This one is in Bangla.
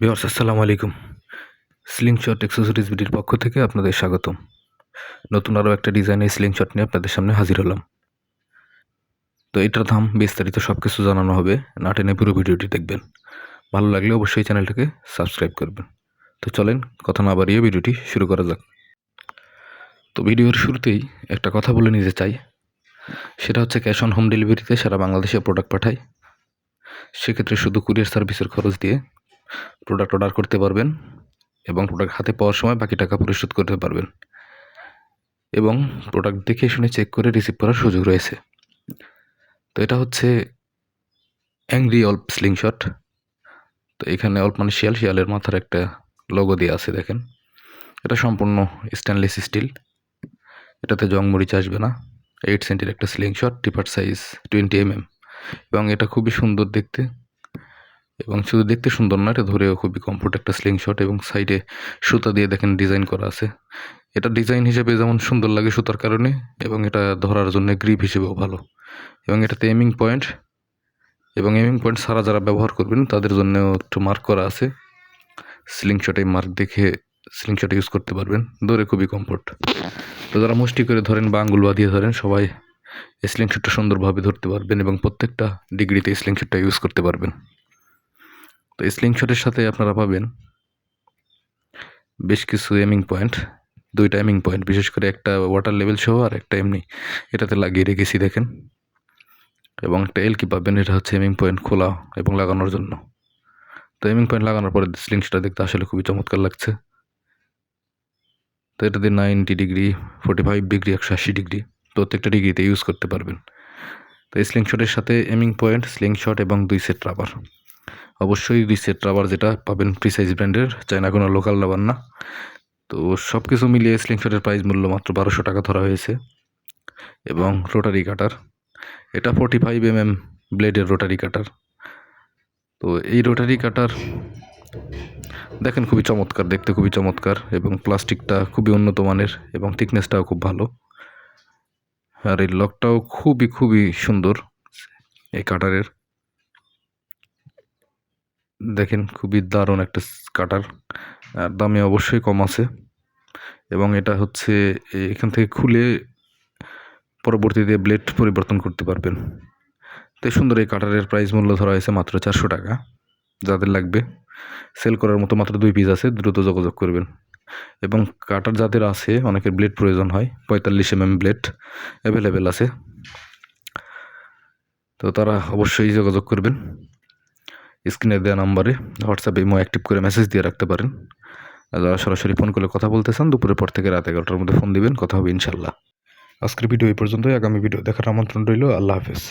ভিউয়ার্স, আসসালামু আলাইকুম। স্লিং শট এক্সেসরিজ বিডির পক্ষ থেকে আপনাদের স্বাগতম। নতুন আরও একটা ডিজাইনের স্লিং শট নিয়ে আপনাদের সামনে হাজির হলাম। তো এটার দাম বিস্তারিত সব কিছু জানানো হবে, না টেনে পুরো ভিডিওটি দেখবেন। ভালো লাগলে অবশ্যই চ্যানেলটাকে সাবস্ক্রাইব করবেন। তো চলেন, কথা না বাড়িয়ে ভিডিওটি শুরু করা যাক। তো ভিডিওর শুরুতেই একটা কথা বলে নিতে চাই। সেটা হচ্ছে ক্যাশ অন হোম ডেলিভারিতে সারা বাংলাদেশে প্রোডাক্ট পাঠায়। সেক্ষেত্রে শুধু কুরিয়ার সার্ভিসের খরচ দিয়ে প্রোডাক্ট অর্ডার করতে পারবেন এবং প্রোডাক্ট হাতে পাওয়ার সময় বাকি টাকা পরিশোধ করতে পারবেন। এবং প্রোডাক্ট দেখে শুনে চেক করে রিসিভ করার সুযোগ রয়েছে। তো এটা হচ্ছে অ্যাংরি অল্প স্লিংশট তো এখানে অল্প মানে শিয়াল, শিয়ালের মাথার একটা লোগো দিয়ে আছে দেখেন। এটা সম্পূর্ণ স্টেনলেস স্টিল এটাতে জং মরিচ আসবে না। এইট সেন্টির একটা slingshot tipper size twenty M M এবং এটা খুবই সুন্দর দেখতে। এবং শুধু দেখতে সুন্দর না, এটা ধরেও খুবই কমফোর্ট একটা স্লিং শট এবং সাইডে সুতা দিয়ে দেখেন ডিজাইন করা আছে। এটা ডিজাইন হিসেবে যেমন সুন্দর লাগে সুতার কারণে এবং এটা ধরার জন্য গ্রিপ হিসেবেও ভালো। এবং এটাতে এমিং পয়েন্ট এবং এমিং পয়েন্ট সারা যারা ব্যবহার করবেন, তাদের জন্যও একটু মার্ক করা আছে। স্লিং শটে মার্ক দেখে স্লিং শট ইউজ করতে পারবেন, ধরে খুবই কমফোর্ট তো যারা মুষ্টি করে ধরেন বা আঙ্গুল বাঁধিয়ে ধরেন, সবাই স্লিং শটটা সুন্দরভাবে ধরতে পারবেন এবং প্রত্যেকটা ডিগ্রিতে স্লিং শটটা ইউজ করতে পারবেন। তো স্লিংশটের সাথে আপনারা পাবেন বেশ কিছু এমিং পয়েন্ট দুইটা এমিং পয়েন্ট বিশেষ করে একটা ওয়াটার লেভেল সহ আর একটা এমনি এটাতে লাগিয়ে রেখেছি দেখেন। এবং একটা এলকি পাবেন, এটা হচ্ছে এমিং পয়েন্ট খোলা এবং লাগানোর জন্য। তো এমিং পয়েন্ট লাগানোর পরে স্লিংসটা দেখতে আসলে খুবই চমৎকার লাগছে। তো এটাতে ninety degree forty five degree একশো আশি ডিগ্রি প্রত্যেকটা ডিগ্রিতে ইউজ করতে পারবেন। তো স্লিংশটের সাথে এমিং পয়েন্ট স্লিংশট এবং দুই সেট রাবার অবশ্যই দুই সেট রাবার যেটা পাবেন প্রিসাইজ ব্র্যান্ডের চাইনা কোনো লোকাল রাবার না। তো সব কিছু মিলিয়ে স্লিংশটের প্রাইস মূল্য মাত্র বারোশো টাকা ধরা হয়েছে। এবং রোটারি কাটার এটা ফোর্টি ফাইভ এম এম ব্লেডের রোটারি কাটার তো এই রোটারি কাটার দেখেন খুবই চমৎকার, দেখতে খুবই চমৎকার এবং প্লাস্টিকটা খুবই উন্নত মানের এবং থিকনেসটাও খুব ভালো। আর এই লকটাও খুবই খুবই সুন্দর এই কাটারের দেখেন খুবই দারুণ একটা কাটার আর দামে অবশ্যই কম আছে। এবং এটা হচ্ছে এখান থেকে খুলে পরবর্তীতে ব্লেড পরিবর্তন করতে পারবেন। তো সুন্দর এই কাটারের প্রাইস মূল্য ধরা হয়েছে মাত্র চারশো টাকা। যাদের লাগবে সেল করার মতো মাত্র দুই পিস আছে, দ্রুত যোগাযোগ করবেন। এবং কাটার যাদের আছে, অনেকের ব্লেড প্রয়োজন হয়, পঁয়তাল্লিশ এম এম ব্লেড অ্যাভেলেবেল আছে। তো তারা অবশ্যই যোগাযোগ করবেন। স্ক্রিনে দেওয়া নাম্বারে হোয়াটসঅ্যাপে ইমো অ্যাক্টিভ করে মেসেজ দিয়ে রাখতে পারেন। যারা সরাসরি ফোন করে কথা বলতে চান, দুপুরের পর থেকে রাত এগারোটার মধ্যে ফোন দিবেন, কথা হবে ইনশাল্লাহ আজকের ভিডিও এই পর্যন্তই, আগামী ভিডিও দেখার আমন্ত্রণ রইল, আল্লাহ হাফেজ।